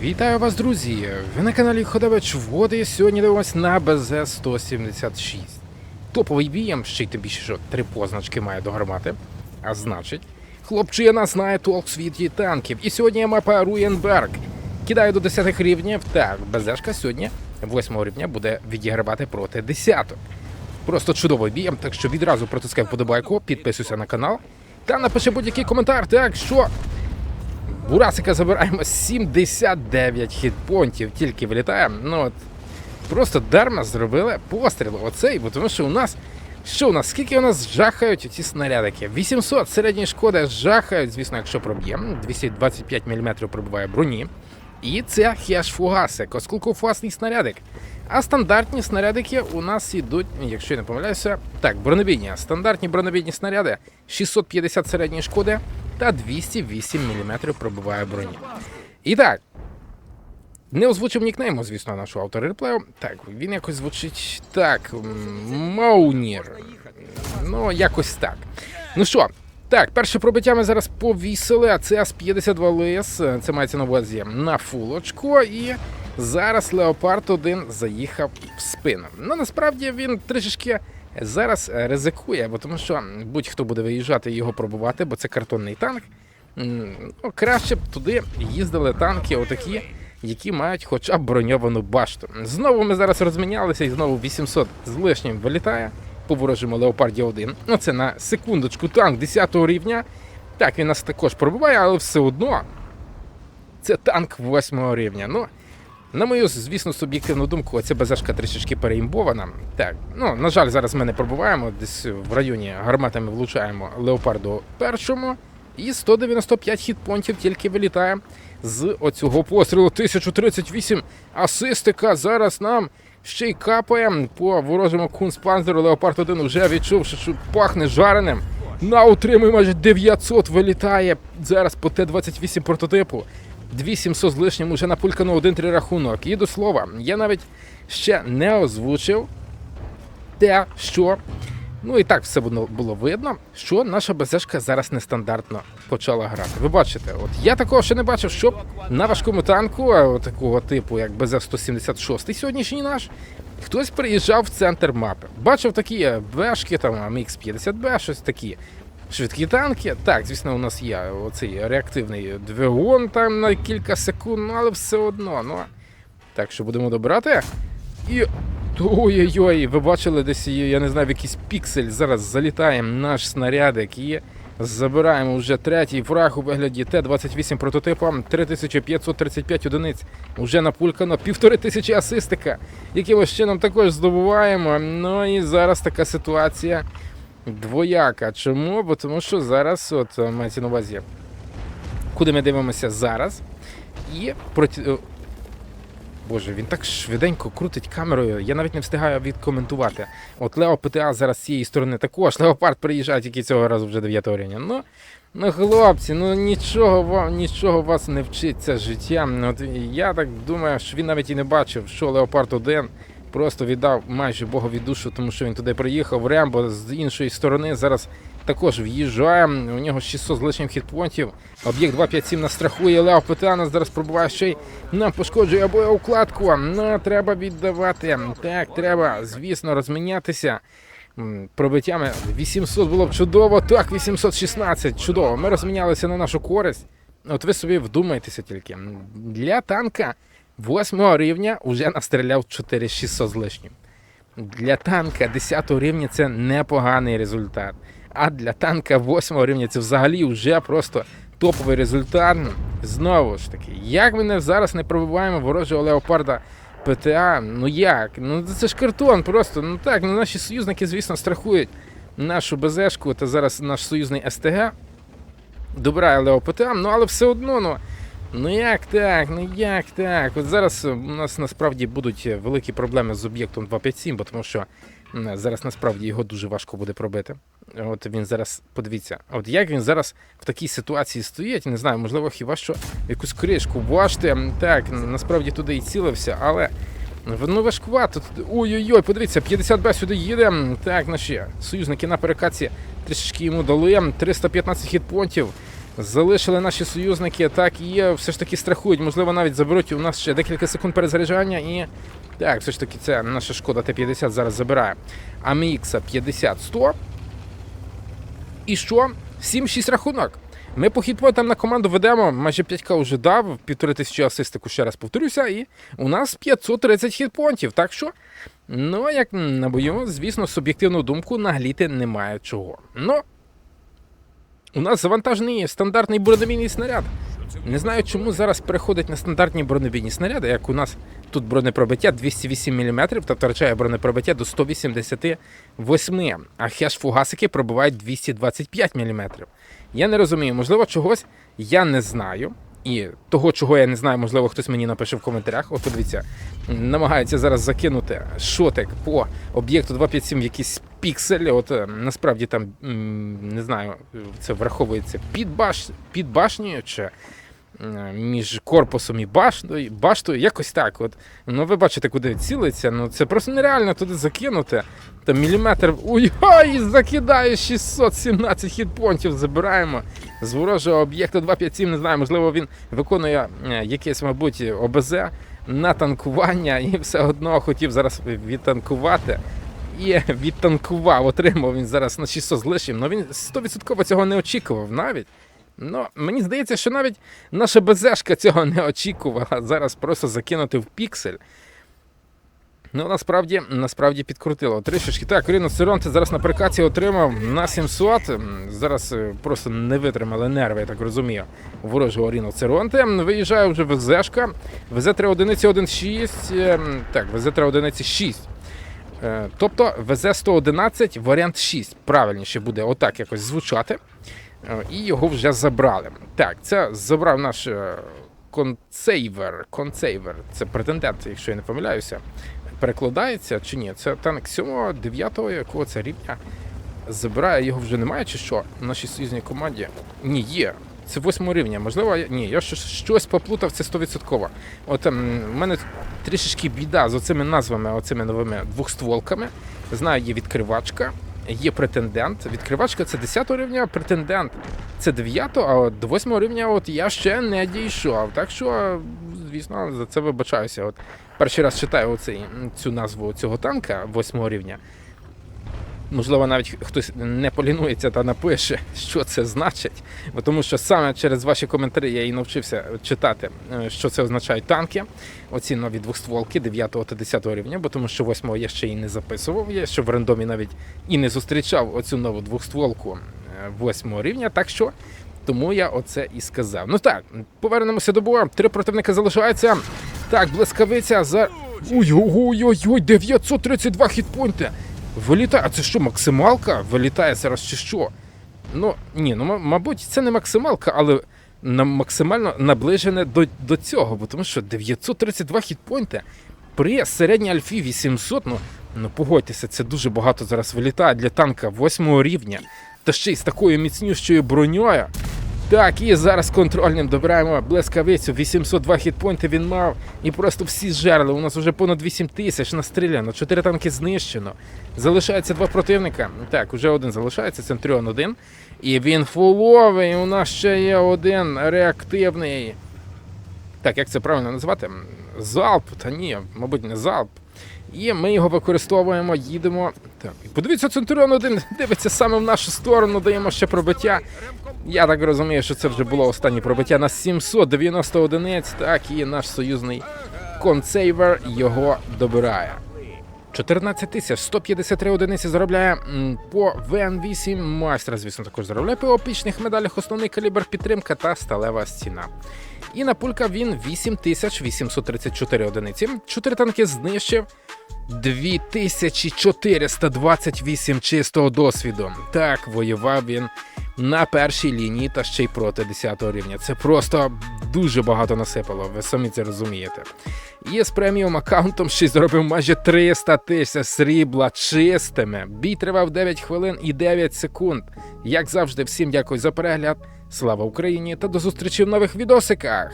Вітаю вас, друзі! Ви на каналі Ходович Води. Сьогодні дивимось на БЗ-176. Топовий бієм, ще й тим більше, що три позначки має до гармати. А значить, хлопчина знає толк світі танків. І сьогодні мапа Руєнберг. Кидаю до 10 рівнів. Так, БЗшка сьогодні 8 рівня буде відігравати проти 10. Просто чудовий бієм, так що відразу протискай вподобайку, підписуйся на канал та напиши будь-який коментар. Так що Бурасика забираємо 79 хітпонтів, тільки вилітає. Ну от просто дарма зробили постріл. Оцей, бо тому що у нас. Що у нас? Скільки у нас жахають ці снарядики? 800 середньої шкоди жахають, звісно, якщо проб'ємо. 225 мм пробиває броні. І це хеш-фугасик, осколкофугасний снарядик. А стандартні снарядики у нас ідуть, якщо я не помиляюся, так, бронебійні. Стандартні бронебійні снаряди 650 середньої шкоди та 208 мм пробиває броні. І так. Не озвучив нікнейму, звісно, нашого автора реплею. Так, він якось звучить так. м, Маунір. Ну, якось так. Ну що, так, перше пробиття ми зараз повісили, а це Ас-52 ЛС, це мається на увазі на фулочку. І зараз Леопард 1 заїхав в спину. Ну, насправді він трішечки зараз е, ризикує, бо тому що будь-хто буде виїжджати і його пробувати, бо це картонний танк. Ну, краще б туди їздили танки, отакі, які мають хоча б броньовану башту. Знову ми зараз розмінялися і знову 800 з лишнім вилітає по ворожому Леопарді 1. Ну це на секундочку танк 10 рівня. Так, він нас також пробиває, але все одно це танк 8 рівня. Ну, на мою, звісно, суб'єктивну думку, ця БЗшка трішечки переімбована. Так, ну, на жаль, зараз ми не пробуваємо, десь в районі гарматами влучаємо Леопарду першому. І 195 хітпонтів тільки вилітає з оцього пострілу. 1038 асистика. Зараз нам ще й капає по ворожому кунспанзеру. Леопард 1 вже відчув, що пахне жареним. На утримує майже 900 вилітає зараз по Т-28 прототипу. 2700 з лишнім уже напулькано 1-3 рахунок. І до слова, я навіть ще не озвучив те, що. Ну і так все було, видно, що наша БЗшка зараз нестандартно почала грати. Ви бачите, от я такого ще не бачив, щоб на важкому танку, такого типу, як БЗ-176 сьогоднішній наш, хтось приїжджав в центр мапи. Бачив такі бешки, там МХ-50Б, щось такі. Швидкі танки. Так, звісно, у нас є оцей реактивний двигун там на кілька секунд, ну але все одно. Ну, так що будемо добирати. І. Ой-ой-ой, ви бачили десь, я не знаю, в якийсь піксель. Зараз залітає наш снарядик і забираємо вже третій фраг у вигляді Т-28 прототипа, 3535 одиниць. Уже напулькано півтори тисячі асистика, якимось чином також здобуваємо. Ну і зараз така ситуація двояка. Чому? Бо тому що зараз, от е, мається на увазі, куди ми дивимося зараз, і проти. е, Боже, він так швиденько крутить камерою, я навіть не встигаю відкоментувати. От Лео ПТА зараз з цієї сторони також. Леопард приїжджає тільки цього разу вже 9 рівня. Ну, ну хлопці, ну нічого вам, нічого вас не вчиться життя. От я так думаю, що він навіть і не бачив, що Леопард 1 просто віддав майже богові душу, тому що він туди приїхав. Рембо з іншої сторони зараз також в'їжджає. У нього 600 з лишнім хітпонтів. Об'єкт 257 нас страхує. Лео ПТА нас зараз пробуває ще й нам пошкоджує боєукладку. Ну, треба віддавати. Так, треба, звісно, розмінятися. Пробиттями 800 було б чудово. Так, 816. Чудово. Ми розмінялися на нашу користь. От ви собі вдумайтеся тільки. Для танка 8 рівня вже настріляв 4600 з лишнім. Для танка 10 рівня це непоганий результат. А для танка 8 рівня це взагалі вже просто топовий результат. Знову ж таки, як ми не зараз не пробиваємо ворожого леопарда ПТА, ну як? Ну це ж картон просто. Ну так, ну наші союзники, звісно, страхують нашу БЗшку та зараз наш союзний СТГ. Добирає ПТА, ну але все одно, ну. Ну як так, ну як так? От зараз у нас насправді будуть великі проблеми з об'єктом 257, бо тому що зараз насправді його дуже важко буде пробити. От він зараз, подивіться, от як він зараз в такій ситуації стоїть, не знаю, можливо, хіба що якусь кришку бачите. Так, насправді туди і цілився, але ну важкувато. Ой-ой-ой, подивіться, 50Б сюди їде. Так, наші союзники на перекаці трішечки йому дали. 315 хітпонтів. Залишили наші союзники, так і все ж таки страхують. Можливо, навіть заберуть у нас ще декілька секунд перезаряджання і. Так, все ж таки, це наша шкода Т-50 зараз забирає. АМХ 50-100. І що? 7-6 рахунок. Ми по хітпоінтам на команду ведемо, майже 5к вже дав, півтори тисячі асистику, ще раз повторюся, і у нас 530 хітпонтів. Так що, ну, як на бою, звісно, суб'єктивну думку нагліти немає чого. Ну, у нас завантажений стандартний бронебійний снаряд. Не знаю, чому зараз переходить на стандартні бронебійні снаряди, як у нас тут бронепробиття 208 мм та втрачає бронепробиття до 188, а хеш-фугасики пробивають 225 мм. Я не розумію, можливо, чогось я не знаю. І того, чого я не знаю, можливо, хтось мені напише в коментарях. От подивіться, намагається зараз закинути шотик по об'єкту 257 в якийсь піксель. От е, насправді там не знаю, це враховується під, баш, під башнею чи е, між корпусом і баштою, баштою, якось так. От. Ну, ви бачите, куди цілиться. Ну це просто нереально туди закинути. Там міліметр. Ой, ой, закидає 617 хітпонтів. Забираємо з ворожого об'єкту 257. Не знаю, можливо, він виконує е, якесь, мабуть, ОБЗ на танкування і все одно хотів зараз відтанкувати. І відтанкував, отримав він зараз на 600 з лишнім. Ну він 100% цього не очікував навіть. Ну, мені здається, що навіть наша БЗшка цього не очікувала. Зараз просто закинути в піксель. Ну, насправді, насправді підкрутило. Трішечки. Так, ріноцеронти зараз на прикаці отримав на 700. Зараз е, просто не витримали нерви, я так розумію, ворожого ріноцеронти. Виїжджає вже ВЗшка. ВЗ-3 одиниці 1.6. ем, Так, ВЗ-3 одиниці 6. Е, Тобто ВЗ-111 варіант 6. Правильніше буде отак якось звучати. Е, І його вже забрали. Так, це забрав наш е, концейвер. Концейвер. Це претендент, якщо я не помиляюся. Перекладається чи ні? Це танк 7 9 якого це рівня. Забирає його вже немає, чи що? В нашій союзній команді? Ні, є. Це 8 рівня. Можливо, я... ні, я щось, щось поплутав, це 100%. От ем, в мене трішечки біда з оцими назвами, оцими новими двохстволками. Знаю, є відкривачка, є претендент. Відкривачка це 10 рівня, претендент це 9, а от до 8 рівня от я ще не дійшов. Так що, звісно, за це вибачаюся. От перший раз читаю оцей, цю назву цього танка 8 рівня. Можливо, навіть хтось не полінується та напише, що це значить. Тому що саме через ваші коментарі я і навчився читати, е, що це означають танки. Оці нові двохстволки 9 та 10 рівня, бо тому що 8 я ще і не записував. Я ще в рандомі навіть і не зустрічав оцю нову двохстволку 8 рівня. Так що тому я оце і сказав. Ну так, повернемося до бою. Три противника залишаються. Так, блискавиця за. Ой-ой-ой, 932 хітпойнти. Вилітає. А це що, максималка? Вилітає зараз чи що? Ну, ні, ну мабуть, це не максималка, але на максимально наближене до, до цього, бо тому що 932 хітпойнти при середній альфі 800, ну, ну погодьтеся, це дуже багато зараз вилітає для танка 8 рівня. Та ще й з такою міцнющою броньою. Так, і зараз контрольним добираємо блискавицю. 802 хітпойнти він мав. І просто всі зжерли. У нас вже понад 8 тисяч настріляно, 4 танки знищено. Залишається два противника. Так, уже один залишається, Центріон один. І він фуловий. У нас ще є один реактивний. Так, як це правильно назвати? Залп, та ні, мабуть, не залп. І ми його використовуємо, їдемо. Так, подивіться, Центуріон один дивиться саме в нашу сторону, даємо ще пробиття. Я так розумію, що це вже було останнє пробиття на 790 одиниць. Так, і наш союзний консейвер його добирає. 14 тисяч 153 одиниці заробляє по ВН8 майстра, звісно, також заробляє по опічних медалях основний калібр підтримка та сталева стіна. І на пулька він 8834 одиниці. Чотири танки знищив. 2428 чистого досвіду. Так, воював він на першій лінії та ще й проти 10 рівня. Це просто дуже багато насипало, ви самі це розумієте. І з преміум аккаунтом ще зробив майже 300 тисяч срібла чистими. Бій тривав 9 хвилин і 9 секунд. Як завжди, всім дякую за перегляд. Слава Україні та до зустрічі в нових відосиках!